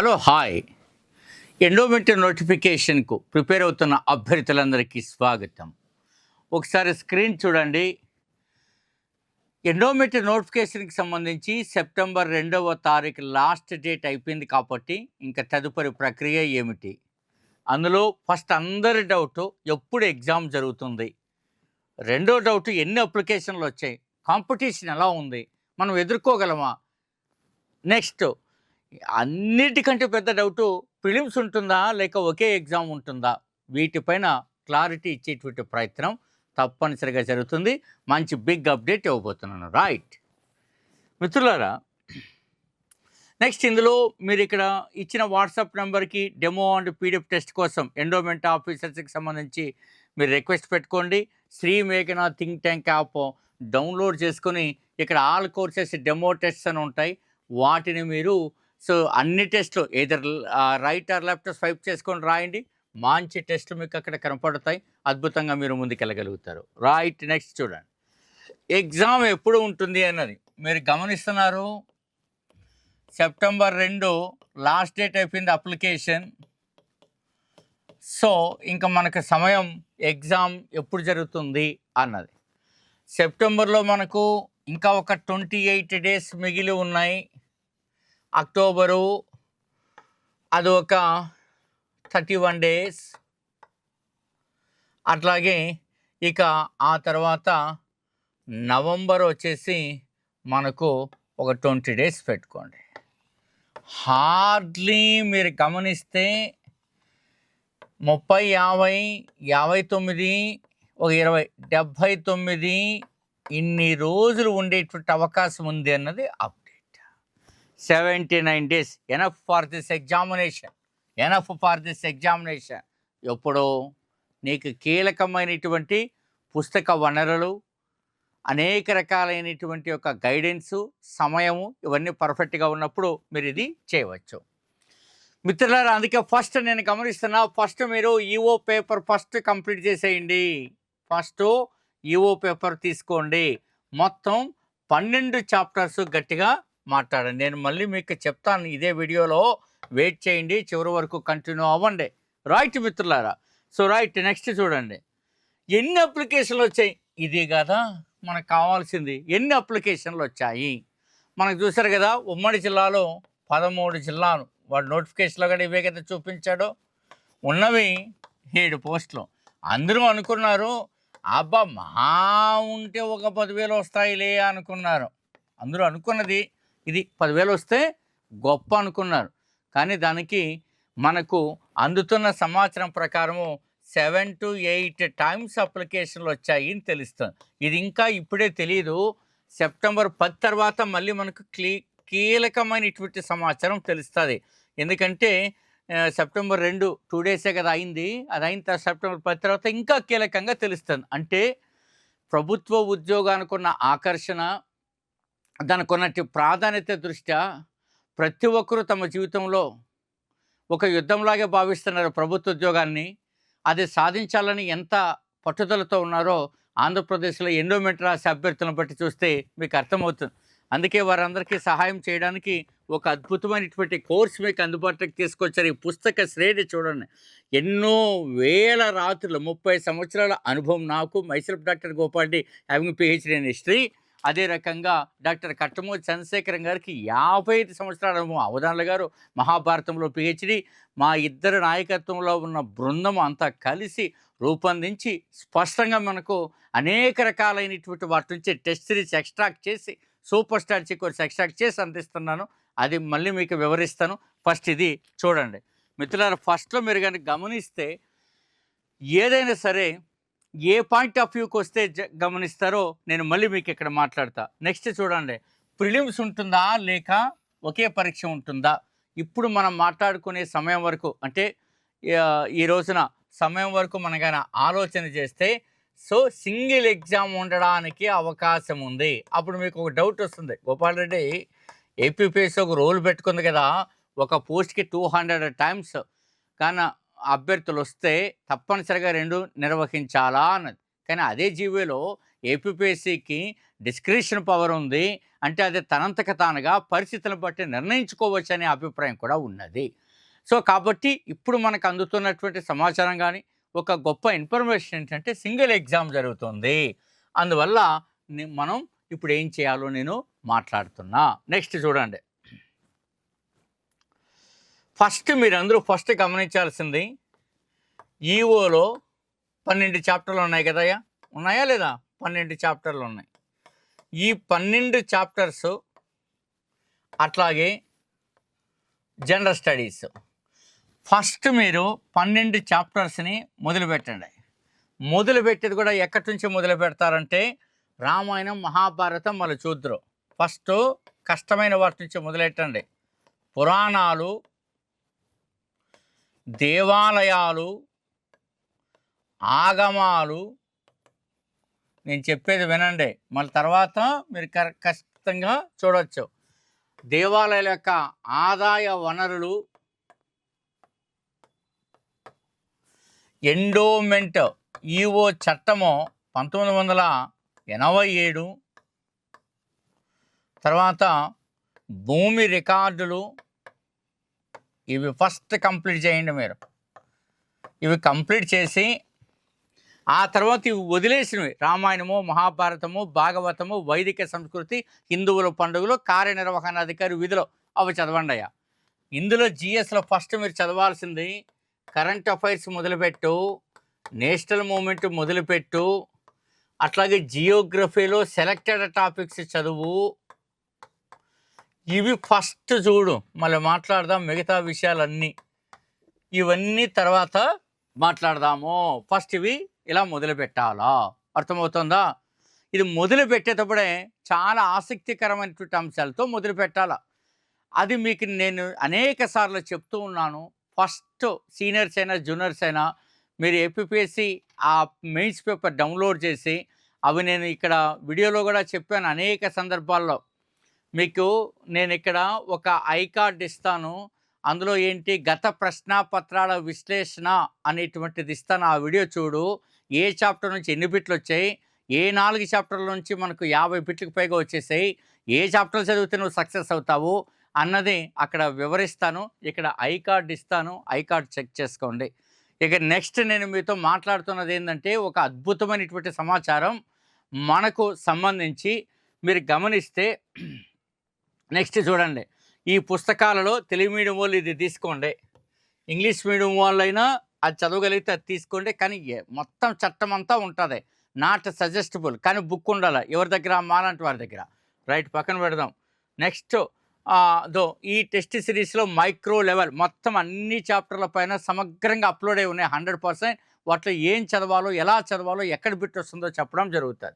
Hello hi. Endowment నోటిఫికేషన్కు prepare అవుతున్న అభ్యర్థులందరికీ స్వాగతం. ఒకసారి స్క్రీన్ చూడండి. ఎండోమెంట్ నోటిఫికేషన్కి సంబంధించి సెప్టెంబర్ రెండవ తారీఖు లాస్ట్ డేట్ అయిపోయింది కాబట్టి ఇంకా తదుపరి ప్రక్రియ ఏమిటి? అందులో ఫస్ట్ అందరి డౌట్ ఎప్పుడు ఎగ్జామ్ జరుగుతుంది? రెండో డౌట్ ఎన్ని అప్లికేషన్లు వచ్చాయి? కాంపిటీషన్ ఎలా ఉంది? మనం ఎదుర్కోగలమా? నెక్స్ట్ అన్నిటికంటే పెద్ద డౌటు ఫిలిమ్స్ ఉంటుందా? లేక ఒకే ఎగ్జామ్ ఉంటుందా? వీటిపైన క్లారిటీ ఇచ్చేటువంటి ప్రయత్నం తప్పనిసరిగా జరుగుతుంది. మంచి బిగ్ అప్డేట్ ఇవ్వబోతున్నాను. రైట్. మిత్రులారా నెక్స్ట్ ఇందులో మీరు ఇక్కడ ఇచ్చిన వాట్సాప్ నెంబర్కి డెమో అండ్ పీడిఎఫ్ టెస్ట్ కోసం ఎండోమెంట్ ఆఫీసర్స్కి సంబంధించి మీరు రిక్వెస్ట్ పెట్టుకోండి. శ్రీ మేఘనా థింక్ ట్యాంక్ యాప్ డౌన్లోడ్ చేసుకొని ఇక్కడ ఆల్ కోర్సెస్ డెమో టెస్ట్స్ అని ఉంటాయి. వాటిని మీరు సో అన్ని టెస్ట్లు either right or left swipe చేసుకొని రాయండి. మంచి టెస్ట్ మీకు అక్కడ కనపడతాయి. అద్భుతంగా మీరు ముందుకెళ్ళగలుగుతారు. రైట్ నెక్స్ట్ చూడండి. ఎగ్జామ్ ఎప్పుడు ఉంటుంది అన్నది. మీరు గమనిస్తున్నారు? సెప్టెంబర్ రెండు లాస్ట్ డేట్ అయిపోయింది అప్లికేషన్. సో ఇంకా మనకు సమయం ఎగ్జామ్ ఎప్పుడు జరుగుతుంది అన్నది. సెప్టెంబర్లో మనకు ఇంకా ఒక ట్వంటీ ఎయిట్ డేస్ మిగిలి ఉన్నాయి. అక్టోబరు అది ఒక థర్టీ వన్ డేస్ అట్లాగే ఇక ఆ తర్వాత నవంబర్ వచ్చేసి మనకు ఒక ట్వంటీ డేస్ పెట్టుకోండి. హార్డ్లీ మీరు గమనిస్తే ముప్పై యాభై యాభై తొమ్మిది ఒక ఇరవై డెబ్భై తొమ్మిది ఇన్ని రోజులు ఉండేటువంటి అవకాశం ఉంది అన్నది update. Seventy nine days. Enough for this examination enough for this examination ఎప్పుడో నీకు కీలకమైనటువంటి పుస్తక వనరులు అనేక రకాలైనటువంటి యొక్క గైడెన్సు సమయము ఇవన్నీ పర్ఫెక్ట్గా ఉన్నప్పుడు మీరు ఇది చేయవచ్చు. మిత్రులారా అందుకే ఫస్ట్ నేను గమనిస్తున్నా ఫస్ట్ మీరు ఈఓ పేపర్ ఫస్ట్ కంప్లీట్ చేసేయండి. ఫస్ట్ ఈఓ పేపర్ తీసుకోండి. మొత్తం పన్నెండు చాప్టర్స్ గట్టిగా మాట్లాడండి. నేను మళ్ళీ మీకు చెప్తాను ఇదే వీడియోలో వెయిట్ చేయండి చివరి వరకు కంటిన్యూ అవ్వండి. రైట్ మిత్రులారా? సో రైట్ నెక్స్ట్ చూడండి. ఎన్ని అప్లికేషన్లు వచ్చాయి? ఇది కదా మనకు కావాల్సింది. ఎన్ని అప్లికేషన్లు వచ్చాయి? మనకు చూసారు కదా ఉమ్మడి జిల్లాలో పదమూడు జిల్లాలు. వాడు నోటిఫికేషన్లో కూడా ఇవే కదా చూపించాడు. ఉన్నవి ఏడు పోస్టులు. అందరూ అనుకున్నారు అబ్బా మహా ఉంటే ఒక పదివేలు వస్తాయిలే అనుకున్నారు. అందరూ అనుకున్నది ఇది పదివేలు వస్తే గొప్ప అనుకున్నారు. కానీ దానికి మనకు అందుతున్న సమాచారం ప్రకారము సెవెన్ టు ఎయిట్ టైమ్స్ అప్లికేషన్లు వచ్చాయి అని తెలుస్తుంది. ఇది ఇంకా ఇప్పుడే తెలియదు సెప్టెంబర్ పది తర్వాత మళ్ళీ మనకు క్లీ కీలకమైనటువంటి సమాచారం తెలుస్తుంది. ఎందుకంటే సెప్టెంబర్ రెండు టూ డేసే కదా అయింది. అది అయిన తర్వాత సెప్టెంబర్ పది తర్వాత ఇంకా కీలకంగా తెలుస్తుంది. అంటే ప్రభుత్వ ఉద్యోగానికి ఉన్న ఆకర్షణ దానికి ఉన్నట్టు ప్రాధాన్యత దృష్ట్యా ప్రతి ఒక్కరూ తమ జీవితంలో ఒక యుద్ధంలాగే భావిస్తున్నారు ప్రభుత్వ ఉద్యోగాన్ని. అది సాధించాలని ఎంత పట్టుదలతో ఉన్నారో ఆంధ్రప్రదేశ్లో ఎండోమెంట్ రాసి అభ్యర్థులను బట్టి చూస్తే మీకు అర్థమవుతుంది. అందుకే వారందరికీ సహాయం చేయడానికి ఒక అద్భుతమైనటువంటి కోర్స్ మీకు అందుబాటులోకి తీసుకొచ్చారు. ఈ పుస్తక శ్రేణి చూడండి. ఎన్నో వేల రాత్రులు ముప్పై సంవత్సరాల అనుభవం నాకు. Myself doctor Gopal D having PhD in history అదే రకంగా డాక్టర్ కట్టమూరి చంద్రశేఖరం గారికి యాభై ఐదు సంవత్సరాల అనుభవం. అవధానుల గారు మహాభారతంలో పిహెచ్డి. మా ఇద్దరు నాయకత్వంలో ఉన్న బృందం అంతా కలిసి రూపొందించి స్పష్టంగా మనకు అనేక రకాలైనటువంటి వాటి నుంచి టెస్ట్ సిరీస్ ఎక్స్ట్రాక్ట్ చేసి సూపర్ స్టార్ చికోర్స్ ఎక్స్ట్రాక్ట్ చేసి అందిస్తున్నాను. అది మళ్ళీ మీకు వివరిస్తాను. ఫస్ట్ ఇది చూడండి. మిత్రులారా ఫస్ట్లో మీరు కానీ గమనిస్తే ఏదైనా సరే ఏ పాయింట్ ఆఫ్ వ్యూకి వస్తే జ- గమనిస్తారో నేను మళ్ళీ మీకు ఇక్కడ మాట్లాడతా. నెక్స్ట్ చూడండి. ప్రిలిమ్స్ ఉంటుందా? లేక ఒకే పరీక్ష ఉంటుందా? ఇప్పుడు మనం మాట్లాడుకునే సమయం వరకు అంటే ఈ రోజున సమయం వరకు మనకైనా ఆలోచన చేస్తే సో సింగిల్ ఎగ్జామ్ ఉండడానికి అవకాశం ఉంది. అప్పుడు మీకు ఒక డౌట్ వస్తుంది. Gopal Reddy A P P S ఒక రోల్ పెట్టుకుంది కదా ఒక పోస్ట్కి టూ హండ్రెడ్ టైమ్స్. కానీ అభ్యర్థులు వస్తే తప్పనిసరిగా రెండు నిర్వహించాలా అన్నది. కానీ అదే జీవోలో ఏపీపీఎస్సికి డిస్క్రిప్షన్ పవర్ ఉంది అంటే అది తనంతక తానుగా పరిస్థితులను బట్టి నిర్ణయించుకోవచ్చు అనే అభిప్రాయం కూడా ఉన్నది. సో కాబట్టి ఇప్పుడు మనకు అందుతున్నటువంటి సమాచారం కానీ ఒక గొప్ప ఇన్ఫర్మేషన్ ఏంటంటే సింగిల్ ఎగ్జామ్ జరుగుతుంది. అందువల్ల మనం ఇప్పుడు ఏం చేయాలో నేను మాట్లాడుతున్నా. నెక్స్ట్ చూడండి. ఫస్ట్ మీరందరూ ఫస్ట్ గమనించాల్సింది ఈఓలో పన్నెండు చాప్టర్లు ఉన్నాయి కదయ్యా? ఉన్నాయా లేదా? పన్నెండు చాప్టర్లు ఉన్నాయి. ఈ పన్నెండు చాప్టర్స్ అట్లాగే జనరల్ స్టడీస్. ఫస్ట్ మీరు పన్నెండు చాప్టర్స్ని మొదలుపెట్టండి. మొదలుపెట్టేది కూడా ఎక్కడి నుంచి మొదలు పెడతారంటే రామాయణం మహాభారతం మళ్ళీ చూద్దరు. ఫస్ట్ కష్టమైన వాటి నుంచి మొదలెట్టండి. పురాణాలు దేవాలయాలు ఆగమాలు నేను చెప్పేది వినండి. మళ్ళీ తర్వాత మీరు కర- ఖచ్చితంగా చూడవచ్చు దేవాలయాల యొక్క ఆదాయ వనరులు ఎండోమెంట్ ఈఓ చట్టము పంతొమ్మిది వందల ఎనభై ఏడు తర్వాత భూమి రికార్డులు ఇవి ఫస్ట్ కంప్లీట్ చేయండి మీరు. ఇవి కంప్లీట్ చేసి ఆ తర్వాత ఇవి వదిలేసినవి. రామాయణము మహాభారతము భాగవతము వైదిక సంస్కృతి హిందువుల పండుగలు కార్యనిర్వహణ అధికారి విధులు అవి చదవండి అయ్యా. ఇందులో జిఎస్లో ఫస్ట్ మీరు చదవాల్సింది కరెంట్ అఫైర్స్ మొదలుపెట్టు నేషనల్ మూమెంట్ మొదలుపెట్టు అట్లాగే జియోగ్రఫీలో సెలెక్టెడ్ టాపిక్స్ చదువు ఇవి ఫస్ట్ చూడు. మళ్ళీ మాట్లాడదాం మిగతా విషయాలన్నీ. ఇవన్నీ తర్వాత మాట్లాడదాము. ఫస్ట్ ఇవి ఇలా మొదలుపెట్టాలా? అర్థమవుతుందా? ఇది మొదలు పెట్టేటప్పుడే చాలా ఆసక్తికరమైనటువంటి అంశాలతో మొదలు పెట్టాలా అది మీకు నేను అనేక సార్లు చెప్తూ ఉన్నాను. ఫస్ట్ సీనియర్స్ అయినా జూనియర్స్ అయినా మీరు ఏపీఎస్సి ఆ మెయిన్స్ పేపర్ డౌన్లోడ్ చేసి అవి నేను ఇక్కడ వీడియోలో కూడా చెప్పాను అనేక సందర్భాల్లో. మీకు నేను ఇక్కడ ఒక ఐ కార్డ్ ఇస్తాను. అందులో ఏంటి? గత ప్రశ్నాపత్రాల విశ్లేషణ అనేటువంటిది ఇస్తాను. ఆ వీడియో చూడు. ఏ చాప్టర్ నుంచి ఎన్ని బిట్లు వచ్చాయి? ఏ నాలుగు చాప్టర్ల నుంచి మనకు యాభై బిట్లకు పైగా వచ్చేసాయి? ఏ చాప్టర్ చదివితే నువ్వు సక్సెస్ అవుతావు? అన్నది అక్కడ వివరిస్తాను. ఇక్కడ ఐ కార్డ్ ఇస్తాను. ఐ కార్డ్ చెక్ చేసుకోండి. ఇక నెక్స్ట్ నేను మీతో మాట్లాడుతున్నది ఏంటంటే ఒక అద్భుతమైనటువంటి సమాచారం మనకు సంబంధించి మీరు గమనిస్తే నెక్స్ట్ చూడండి. ఈ పుస్తకాలలో తెలుగు మీడియం వాళ్ళు ఇది తీసుకోండి. ఇంగ్లీష్ మీడియం వాళ్ళైనా అది చదవగలిగితే అది తీసుకోండి. కానీ ఏ- మొత్తం చట్టం అంతా ఉంటుంది. నాట్ సజెస్టబుల్ కానీ బుక్ ఉండాలి. ఎవరి దగ్గర? మాలాంటి వారి దగ్గర. రైట్ పక్కన పెడదాం. నెక్స్ట్ దో ఈ టెస్ట్ సిరీస్లో మైక్రో లెవెల్. మొత్తం అన్ని చాప్టర్ల పైన సమగ్రంగా అప్లోడ్ అయి ఉన్నాయి. Hundred percent. వాటిలో ఏం చదవాలో ఎలా చదవాలో ఎక్కడ బిట్ వస్తుందో చెప్పడం జరుగుతుంది.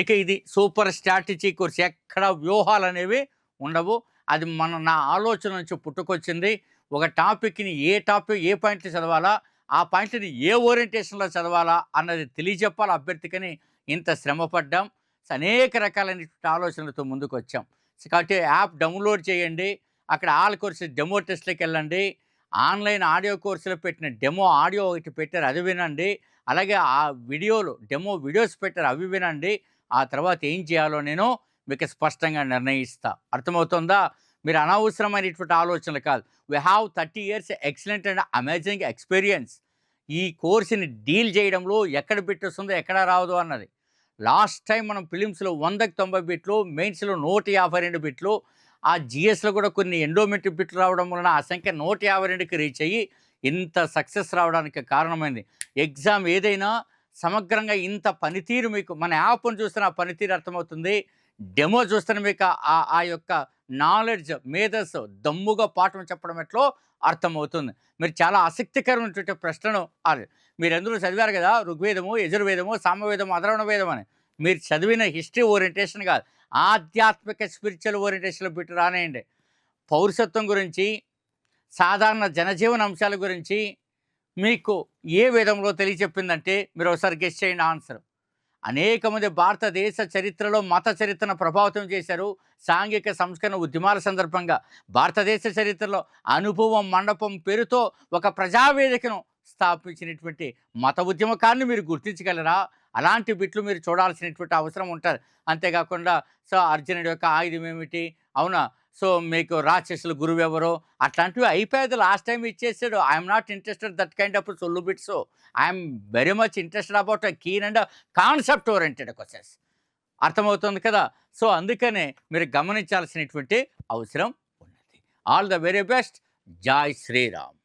ఇక ఇది సూపర్ స్ట్రాటజీ కోర్స్. ఎక్కడ వ్యూహాలు అనేవి ఉండవు. అది మన నా ఆలోచన నుంచి పుట్టుకొచ్చింది. ఒక టాపిక్ని ఏ టాపిక్ ఏ పాయింట్లు చదవాలా ఆ పాయింట్ని ఏ ఓరియంటేషన్లో చదవాలా అన్నది తెలియజెప్పాలి అభ్యర్థికని ఇంత శ్రమ పడ్డాం. అనేక రకాలైనటువంటి ఆలోచనలతో ముందుకు వచ్చాం కాబట్టి యాప్ డౌన్లోడ్ చేయండి. అక్కడ ఆల్ కోర్సెస్ డెమో టెస్ట్లకు వెళ్ళండి. ఆన్లైన్ ఆడియో కోర్సులో పెట్టిన డెమో ఆడియో ఒకటి పెట్టారు అది వినండి. అలాగే ఆ వీడియోలు డెమో వీడియోస్ పెట్టారు అవి వినండి. ఆ తర్వాత ఏం చేయాలో నేను మీకు స్పష్టంగా నిర్ణయిస్తా. అర్థమవుతుందా? మీరు అనవసరమైనటువంటి ఆలోచనలు కాదు. We have thirty years excellent and amazing experience ఈ కోర్సుని డీల్ చేయడంలో ఎక్కడ పెట్టొస్తుందో ఎక్కడ రావదు అన్నది. లాస్ట్ టైం మనం ఫిలిమ్స్లో వందకి తొంభై బిట్లు మెయిన్స్లో నూట యాభై రెండు బిట్లు ఆ జిఎస్లో కూడా కొన్ని ఎండోమెట్రిక్ బిట్లు రావడం వలన ఆ సంఖ్య నూట యాభై రెండుకి రీచ్ అయ్యి ఇంత సక్సెస్ రావడానికి కారణమైంది. ఎగ్జామ్ ఏదైనా సమగ్రంగా ఇంత పనితీరు మీకు మన యాప్ను చూస్తే ఆ పనితీరు అర్థమవుతుంది. డెమో చూస్తే మీకు ఆ ఆ యొక్క నాలెడ్జ్ మేధస్సు దమ్ముగా పాఠం చెప్పడం ఎట్లో అర్థమవుతుంది. మీరు చాలా ఆసక్తికరమైనటువంటి ప్రశ్నను అది. మీరు ఎందులో చదివారు కదా ఋగ్వేదము యజుర్వేదము సామవేదము అధర్వణ వేదం అని మీరు చదివిన హిస్టరీ ఓరియంటేషన్ కాదు ఆధ్యాత్మిక స్పిరిచువల్ ఓరియంటేషన్లో పెట్టి రానేయండి. పౌరుషత్వం గురించి సాధారణ జనజీవన అంశాల గురించి మీకు ఏ విధంలో తెలియచెప్పిందంటే మీరు ఒకసారి గెస్ట్ చేయండి ఆన్సర్. అనేక మంది భారతదేశ చరిత్రలో మత చరిత్రను ప్రభావితం చేశారు. సాంఘిక సంస్కరణ ఉద్యమాల సందర్భంగా భారతదేశ చరిత్రలో అనుభవం మండపం పేరుతో ఒక ప్రజావేదికను స్థాపించినటువంటి మత ఉద్యమకాన్ని మీరు గుర్తించగలరా? అలాంటి బిట్లు మీరు చూడాల్సినటువంటి అవసరం ఉంటుంది. అంతేకాకుండా సో అర్జునుడి యొక్క ఆయుధం ఏమిటి? అవునా? సో మీకు రాక్షసుల గురువు ఎవరో అట్లాంటివి అయిపోయేది లాస్ట్ టైం ఇచ్చేసాడు. I'm not interested that kind of సొల్లు bits I'm very much interested about keen and concept oriented questions అర్థమవుతుంది కదా? సో అందుకనే మీరు గమనించాల్సినటువంటి అవసరం ఉన్నది. All the very best Jai Sriram